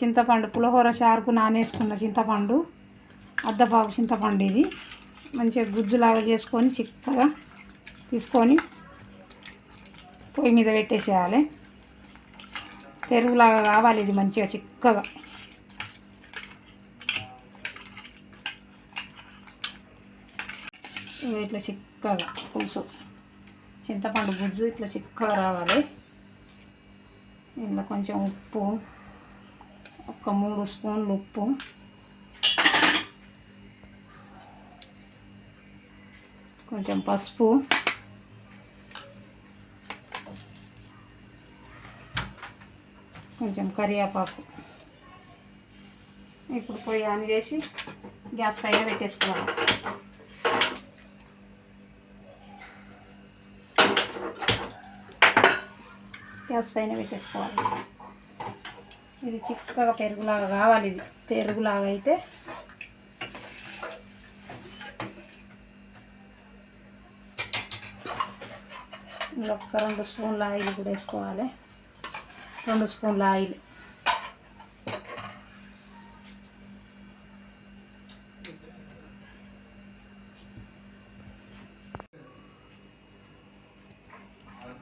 చింతపండు పులిహోర చారుకు నానేసుకున్న చింతపండు అద్దపాకు చింతపండు ఇది. మంచిగా గుజ్జులాగా చేసుకొని చిక్కగా తీసుకొని పొయ్యి మీద పెట్టేసేయాలి. పెరుగులాగా కావాలి ఇది మంచిగా చిక్కగా. ఇట్లా చిక్కగా పులుసు. చింతపండు గుజ్జు ఇట్లా చిక్కగా రావాలి. ఇందులో కొంచెం ఉప్పు ఒక మూడు స్పూన్లు ఉప్పు. కొంచెం పసుపు. కొంచెం కరివేపాకు. ఇప్పుడు పొయ్యి ఆన్ చేసి గ్యాస్ పైన పెట్టేసుకోవాలి. గ్యాస్ పైన పెట్టేసుకోవాలి. ఇది చిక్కగా పెరుగులాగా కావాలి ఇది. పెరుగులాగా అయితే ఇంకొక ఒక రెండు స్పూన్ల ఆయిల్ కూడా వేసుకోవాలి. రెండు స్పూన్ల ఆయిల్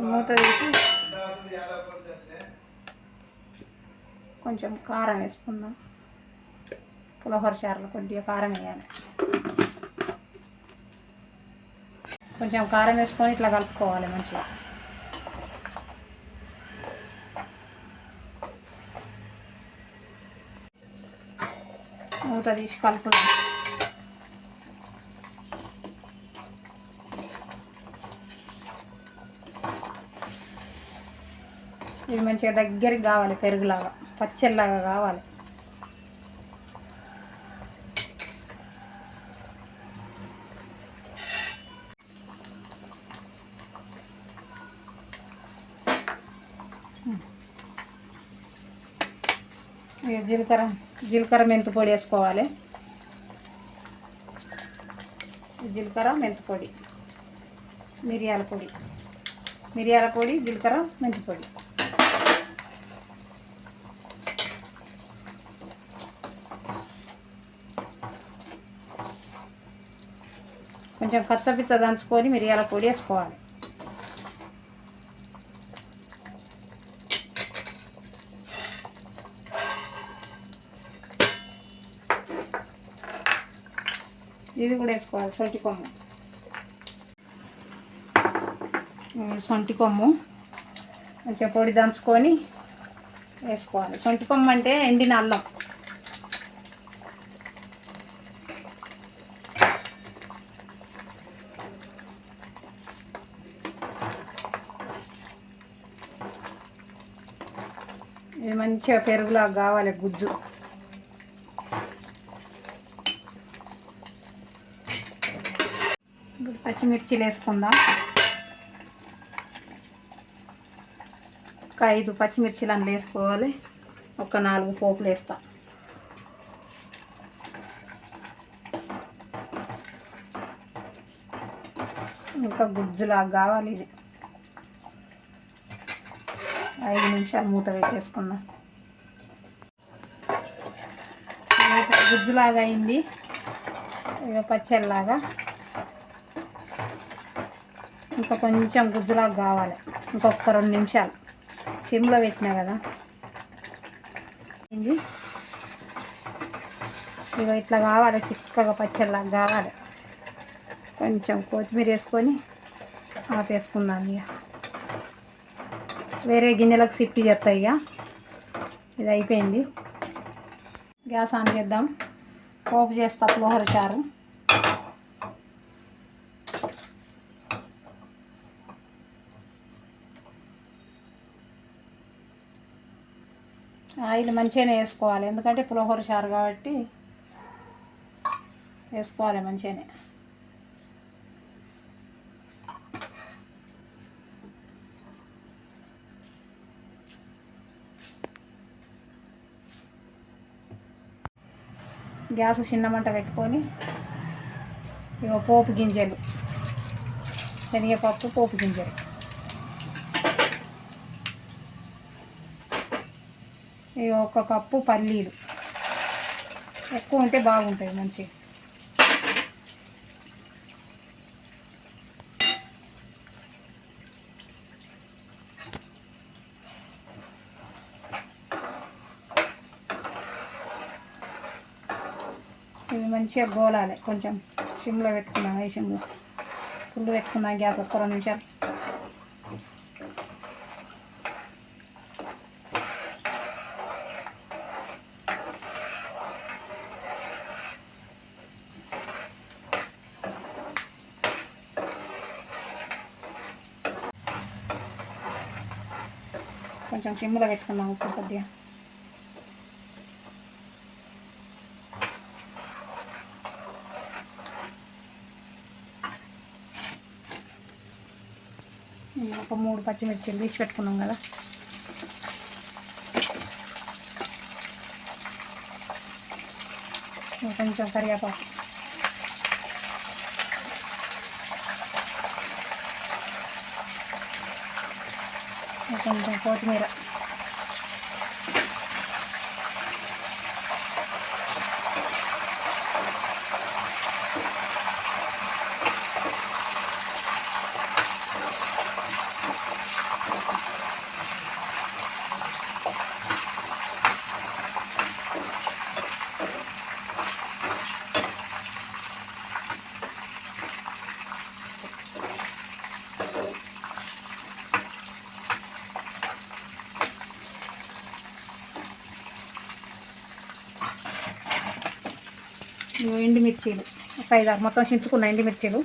మూత వేసి కొంచెం కారం వేసుకుందాం. పులహోర చారులు కొద్దిగా కారం వేయాలి. కొంచెం కారం వేసుకొని ఇట్లా కలుపుకోవాలి మంచిగా. మూత తీసి కలుపుదాం. ఇది మంచిగా దగ్గరికి కావాలి పెరుగులాగా. పచ్చళ్ళగా కావాలి. ఇక జీలకర్ర జీలకర్ర మెంతు పొడి వేసుకోవాలి. జీలకర్ర మెంతు పొడి మిరియాల పొడి మిరియాల పొడి జీలకర్ర మెంతి పొడి. కొంచెం కచ్చపిచ్చ దంచుకొని మిరియాల పొడి వేసుకోవాలి. ఇది కూడా వేసుకోవాలి సొంటి కొమ్ము. సొంటి కొమ్ము కొంచెం పొడి దంచుకొని వేసుకోవాలి. సొంటి కొమ్ము అంటే ఎండిన అల్లం. ఇది మంచిగా పెరుగులాగా కావాలి గుజ్జు. ఇప్పుడు పచ్చిమిర్చిలు వేసుకుందాం. ఒక ఐదు పచ్చిమిర్చిలు అందులో వేసుకోవాలి. ఒక నాలుగు పోపులు వేస్తా. ఇంకా గుజ్జులాగా కావాలి ఇది. ఐదు నిమిషాలు మూత పెట్టేసుకుందాం గుజ్జులాగా అయింది. ఇక పచ్చడిలాగా ఇంకా కొంచెం గుజ్జులాగా కావాలి. ఇంకొక రెండు నిమిషాలు. సిమ్లో పెట్టినా కదా. ఇది ఇక ఇట్లా కావాలి చిక్కగా పచ్చడిలాగా కావాలి. కొంచెం కొత్తిమీర వేసుకొని ఆపేసుకుందాం ఇక. వేరే గిన్నెలకు సిప్పి చేస్తాయి ఇక. ఇది అయిపోయింది. గ్యాస్ ఆన్ చేద్దాం. పోపు చేస్తా పులిహోర చారు. ఆయిల్ మంచిగానే వేసుకోవాలి. ఎందుకంటే పులిహోర చారు కాబట్టి వేసుకోవాలి మంచిగానే. గ్యాస్ చిన్న మంట పెట్టుకొని ఇక పోపు గింజలు శనగపప్పు పోపు గింజలు. ఇక ఒక కప్పు పల్లీలు. ఎక్కువ ఉంటే బాగుంటాయి మంచిగా. ఇవి మంచిగా గోలాలి. కొంచెం సిమ్లో పెట్టుకున్నాం ఏ సిమ్లో. ఫుల్ పెట్టుకున్నాం గ్యాస్ ఒక్క రెండు నిమిషాలు కొంచెం సిమ్లో పెట్టుకున్నాం ఉప్పు కొద్దిగా. ఒక మూడు పచ్చిమిర్చిలు తీసి పెట్టుకున్నాం కదా. కొంచెం కరివేపాకు. కొంచెం కొత్తిమీర. ఎండుమిర్చీలు. ఒక ఐదారు మొత్తం చించుకున్న ఎండుమిర్చీలు.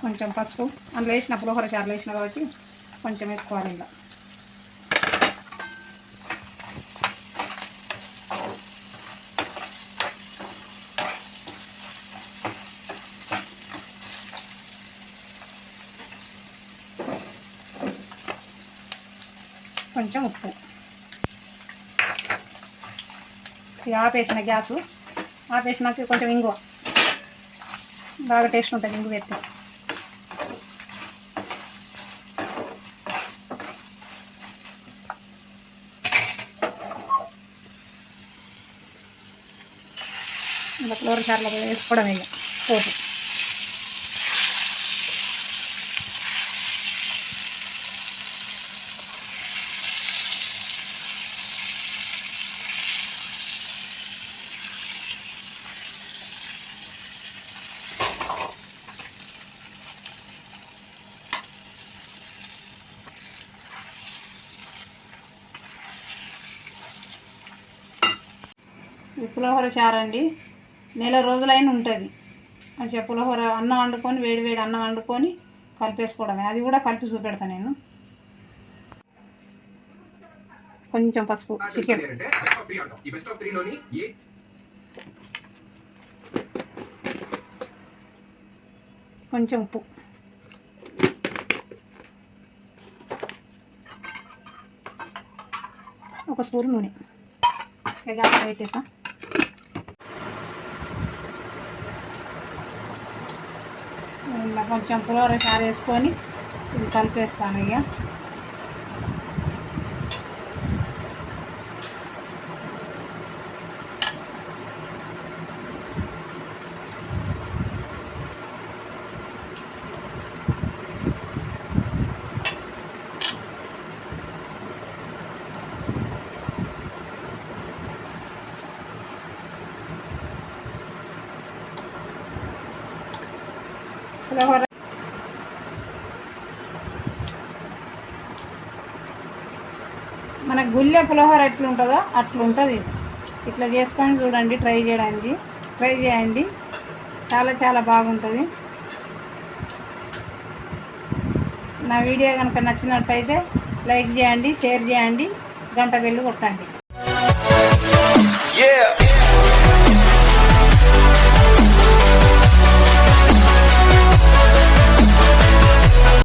కొంచెం పసుపు. అందులో వేసిన పులిహోర చారులు వేసిన కాబట్టి కొంచెం వేసుకోవాలి ఇంకా. కొంచెం ఉప్పు. ఇక ఆపేసిన గ్యాసు. ఆపేసినాక కొంచెం ఇంగువ. బాగా టేస్ట్ ఉంటుంది ఇంగు పెట్టి ఇంకా ఫ్లోర్ చార్లో వేసుకోవడం ఇక. పోటు పులిహోర చారు అండి నెల రోజులైన ఉంటుంది. మంచిగా పులిహోర అన్నం వండుకొని వేడి వేడి అన్నం వండుకొని కలిపేసుకోవడమే. అది కూడా కలిపి చూపెడతా నేను. కొంచెం పసుపు చికెన్. కొంచెం ఉప్పు. ఒక స్పూన్ నూనె. పెట్టేసా ఇలా కొంచెం పులిహోర చారు వేసుకొని ఇది కలిపేస్తాను ఇక. పులిహోర మన గుళ్ళె పులిహోర ఎట్లుంటుందో అట్లుంటుంది ఇట్లా చేసుకొని చూడండి ట్రై చేయడానికి. ట్రై చేయండి. చాలా చాలా బాగుంటుంది. నా వీడియో కనుక నచ్చినట్టయితే లైక్ చేయండి షేర్ చేయండి గంట వెళ్ళి కొట్టండి. Yeah.